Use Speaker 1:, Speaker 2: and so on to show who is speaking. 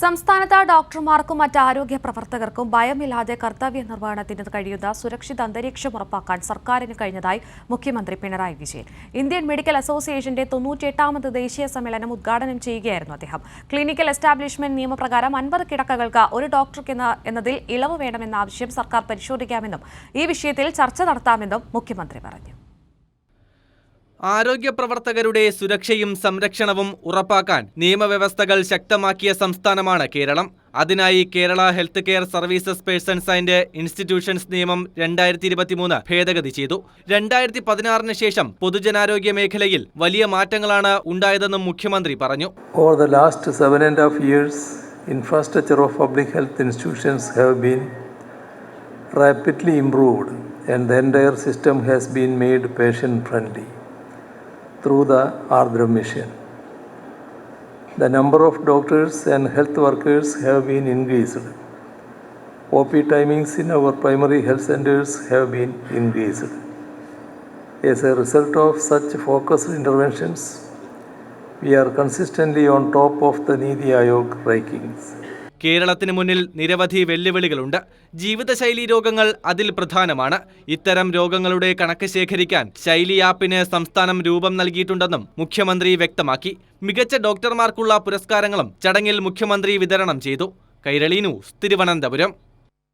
Speaker 1: സംസ്ഥാനത്ത് ഡോക്ടർമാർക്കും മറ്റ് ആരോഗ്യ പ്രവർത്തകർക്കും ഭയമില്ലാതെ കർത്തവ്യ നിർവഹണത്തിന് കഴിയുന്ന സുരക്ഷിത അന്തരീക്ഷം ഉറപ്പാക്കാൻ സർക്കാരിന് കഴിഞ്ഞതായി മുഖ്യമന്ത്രി പിണറായി വിജയൻ. ഇന്ത്യൻ മെഡിക്കൽ അസോസിയേഷന്റെ തൊണ്ണൂറ്റിയെട്ടാമത് ദേശീയ സമ്മേളനം ഉദ്ഘാടനം ചെയ്യുകയായിരുന്നു അദ്ദേഹം. ക്ലിനിക്കൽ എസ്റ്റാബ്ലിഷ്മെന്റ് നിയമപ്രകാരം അൻപത് കിടക്കകൾക്ക് ഒരു ഡോക്ടർക്ക് എന്നതിൽ ഇളവ് വേണമെന്ന ആവശ്യം സർക്കാർ പരിശോധിക്കാമെന്നും ഈ വിഷയത്തിൽ ചർച്ച നടത്താമെന്നും മുഖ്യമന്ത്രി പറഞ്ഞു.
Speaker 2: ആരോഗ്യ പ്രവർത്തകരുടെ സുരക്ഷയും സംരക്ഷണവും ഉറപ്പാക്കാൻ നിയമവ്യവസ്ഥകൾ ശക്തമാക്കിയ സംസ്ഥാനമാണ് കേരളം. അതിനായി Kerala health care services persons and institutions നിയമം രണ്ടായിരത്തി ഇരുപത്തിമൂന്ന് ഭേദഗതി ചെയ്തു. രണ്ടായിരത്തി പതിനാറിന് ശേഷം പൊതുജനാരോഗ്യ മേഖലയിൽ വലിയ മാറ്റങ്ങളാണ് ഉണ്ടായതെന്നും മുഖ്യമന്ത്രി പറഞ്ഞു.
Speaker 3: Over the last seven and half years, infrastructure of public health institutions have been rapidly improved and the entire system has been made patient friendly through the Ardhra mission. The number of doctors and health workers have been increased. OP timings in our primary health centers have been increased. As a result of such focused interventions, we are consistently on top of the Niti Aayog rankings.
Speaker 2: കേരളത്തിന് മുന്നിൽ നിരവധി വെല്ലുവിളികളുണ്ട്. ജീവിതശൈലി രോഗങ്ങൾ അതിൽ പ്രധാനമാണ്. ഇത്തരം രോഗങ്ങളുടെ കണക്ക് ശേഖരിക്കാൻ ശൈലി ആപ്പിന് സംസ്ഥാനം രൂപം നൽകിയിട്ടുണ്ടെന്നും മുഖ്യമന്ത്രി വ്യക്തമാക്കി. മികച്ച ഡോക്ടർമാർക്കുള്ള പുരസ്കാരങ്ങളും ചടങ്ങിൽ മുഖ്യമന്ത്രി വിതരണം ചെയ്തു. കൈരളി ന്യൂസ് തിരുവനന്തപുരം.